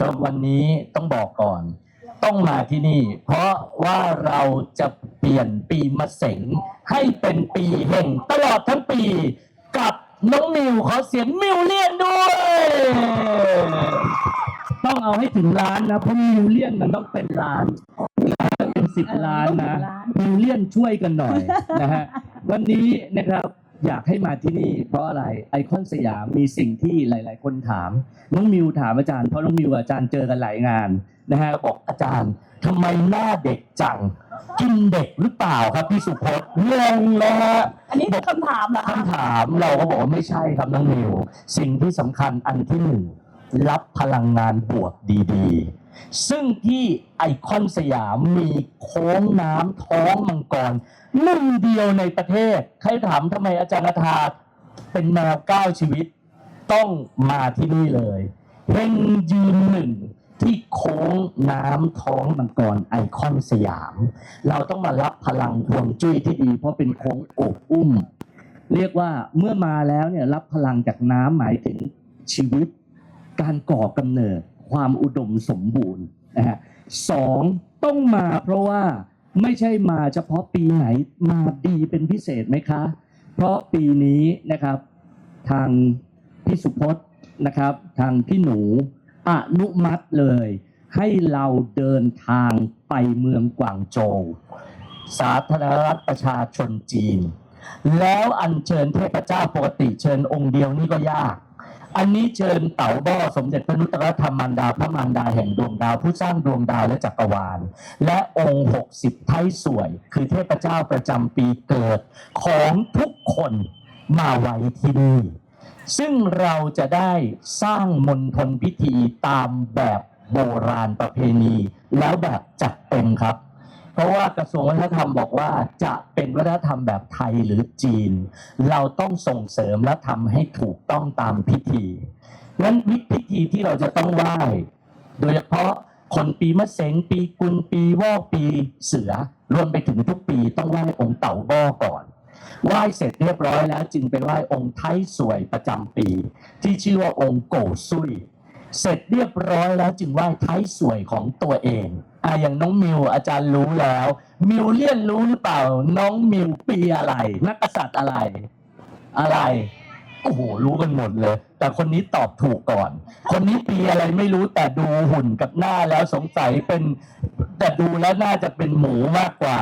แต่วันนี้ต้องบอกก่อน ต้องมาที่นี่ เพราะว่าเราจะเปลี่ยนปีมะเสงให้เป็นปีแห่งตลอดทั้งปีกับน้องมิวขอเสียงมิวเลียนด้วย ต้องเอาให้ถึงล้านนะเพราะมิวเลียนมันต้องเป็นล้านเป็นสิบล้านนะมิวเลียนช่วยกันหน่อยนะฮะวันนี้นะครับ อยากให้มาที่นี่ เพราะอะไรไอคอนสยามมีสิ่งที่หลาย ๆ คนถาม น้องมิวถามอาจารย์เพราะน้องมิวอาจารย์เจอกันหลายงานนะฮะบอกอาจารย์ทำไมหน้าเด็กจัง กินเด็กหรือเปล่าครับพี่สุพจน์งงนะฮะอันนี้คือคำถามเหรอคะคำถามเราก็บอกว่าไม่ใช่ครับน้องมิว สิ่งที่สำคัญอันที่หนึ่งรับพลังงานบวกดี ๆ ซึ่งที่ไอคอนสยามมีโค้งน้ำท้องมังกรหนึ่งเดียวในประเทศ ใครถามทำไมอาจารย์นาธาเป็นแมวเก้าชีวิต ต้องมาที่นี่เลยเฮงยืนหนึ่งที่โค้งน้ำท้องมังกรไอคอนสยาม เราต้องมารับพลังฮวงจุ้ยที่ดี เพราะเป็นโค้งอบอุ้ม เรียกว่าเมื่อมาแล้วเนี่ยรับพลังจากน้ำหมายถึงชีวิต การก่อกำเนิด ความอุดมสมบูรณ์นะฮะสองต้องมาเพราะว่าไม่ใช่มาเฉพาะปีไหนมาดีเป็นพิเศษไหมคะ เพราะปีนี้นะครับทางพี่สุพจน์นะครับ ทางพี่หนูอนุมัติเลย ให้เราเดินทางไปเมืองกวางโจวสาธารณรัฐประชาชนจีน แล้วอัญเชิญเทพเจ้าปกติเชิญองค์เดียวนี่ก็ยาก อันนี้เชิญเต่าบ้อสมเด็จพระนุตตรธรรมมารดาพระมารดาแห่งดวงดาว ผู้สร้างดวงดาวและจักรวาล และองค์ 60 ไทยสวย คือเทพเจ้าประจำปีเกิดของทุกคนมาไว้ที่นี่ซึ่งเราจะได้สร้างมณฑลพิธีตามแบบโบราณประเพณี แล้วแบบจัดเต็มครับ ราะว่ากระทรวงวัฒนธรรมบอกว่าจะเป็นวัฒนธรรมแบบไทยหรือจีน เราต้องส่งเสริมและทำให้ถูกต้องตามพิธีงั้นวิพิธีที่เราจะต้องไหว้โดยเฉพาะคนปีมะเสงปีกุลปีวอกปีเสือรวมไปถึงทุกปีต้องไหว้องค์เต่าบ้อก่อนไหว้เสร็จเรียบร้อยแล้วจึงไปไหว้องค์ไทยสวยประจำปี ที่ชื่อว่าองค์โกซุย เสร็จเรียบร้อยแล้วจึงไหว้ไทยสวยของตัวเองอะอย่างน้องมิวอาจารย์รู้แล้ว มิวเลียนรู้หรือเปล่า น้องมิวปีอะไร นักกษัตริย์อะไร อะไรโอ้โหรู้กันหมดเลย แต่คนนี้ตอบถูกก่อน คนนี้ปีอะไรไม่รู้แต่ดูหุ่นกับหน้าแล้วสงสัยเป็น แต่ดูแล้วน่าจะเป็นหมูมากกว่า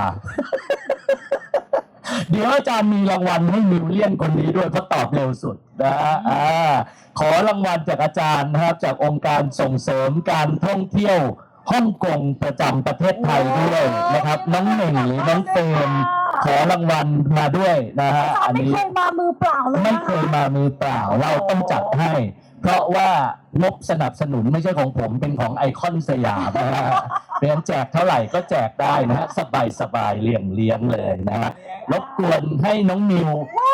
เดี๋ยวอาจารย์มีรางวัลให้มิวเลียนคนนี้ด้วยเพราะตอบเร็วสุดนะอ่าขอรางวัลจากอาจารย์นะครับ จากองค์การส่งเสริมการท่องเที่ยวฮ่องกงประจำประเทศไทยด้วยนะครับ น้องเหน่งหรือน้องเฟรมขอรางวัลมาด้วยนะฮะอาจารอัย์นไม่นี้เคยมามือเปล่าเลยไม่นะเคยมามือเปล่าเราต้องจัดให้ เพราะว่างบสนับสนุนไม่ใช่ของผมเป็นของไอคอนสยามนะฮะเพราะฉะนั้นแจกเท่าไหร่ก็แจกได้นะฮะสบายสบายๆเลี้ยงเลี้ยงเลยนะฮะรบกวนให้น้องมิว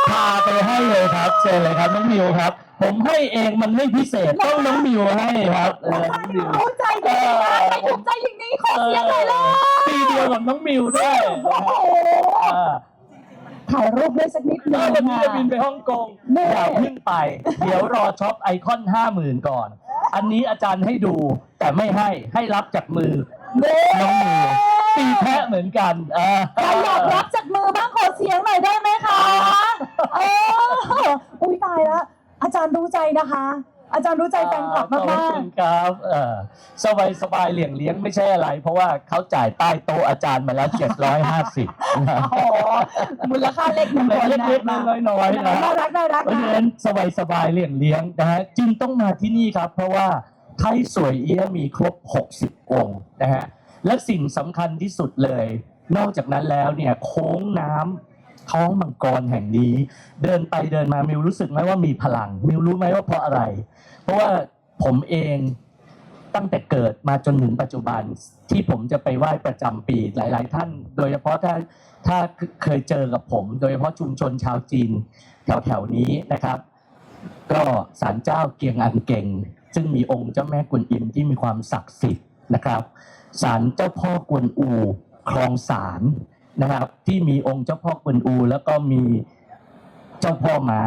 พาไปให้เลยครับเชิญเลยครับน้องมิวครับ ผมให้เองมันไม่พิเศษต้องน้องมิวให้ครับเออน้องมิวเข้าใจดีมากไม่ถูกใจอย่างนี้ขอเสียงหน่อยเลย ปีเดียวกับน้องมิวด้วยโอ้โหอ่า ถ่ายรูปด้วยสักนิดหนึก็งวันนี้ค่ะ จะบินไปฮ่องกงแม่อย่าเพิ่งไป เดี๋ยวรอช็อปไอคอนห้าหมื่นก่อน อันนี้อาจารย์ให้ดู แต่ไม่ให้ให้รับจากมือ เด้น้องมิวปีแพะเหมือนกันอ่า ใครอยากรับจากมือบ้างขอเสียงหน่อยได้ไหมคะเอออุ้ยตายแล้วอาจารย์รู้ใจนะคะ อาจารย์รู้ใจแฟนคลับขอบมาคุกณครับเออสบายสบายเลี้ยงเลี้ยงไม่ใช่อะไร เพราะว่าเขาจ่ายใต้โต๊ะอาจารย์มาแล้วเจ็ดร้อยห้าสิบๆโอ้โหมูลค่าเล็กหนึ่งคนเล็กๆน้อยๆน้อยๆนะน่ารักน่ารักเพราะฉะนะนั้นสบายสบายๆเลี้ยงเลี้ยงนะฮะจึงต้องมาที่นี่ครับ เพราะว่าไทยสวยเอี้ยะมีครบ 60 องค์นะฮะและสิ่งสำคัญที่สุดเลย นอกจากนั้นแล้วเนี่ยโค้งน้ำ ท้องมังกรแห่งนี้ เดินไปเดินมามิวรู้สึกไหมว่ามีพลัง มิวรู้ไหมว่าเพราะอะไร เพราะว่าผมเองตั้งแต่เกิดมาจนถึงปัจจุบันที่ผมจะไปไหว้ประจำปีหลาย ๆ ท่าน โดยเฉพาะถ้าถ้าเคยเจอกับผม โดยเฉพาะชุมชนชาวจีนแถวๆนี้นะครับ ก็ศาลเจ้าเกียงอันเก่ง ซึ่งมีองค์เจ้าแม่กวนอิมที่มีความศักดิ์สิทธิ์นะครับศาลเจ้าพ่อกวนอูคลองสาร นะครับ ที่มีองค์เจ้าพ่อกวนอู แล้วก็มีเจ้าพ่อหมา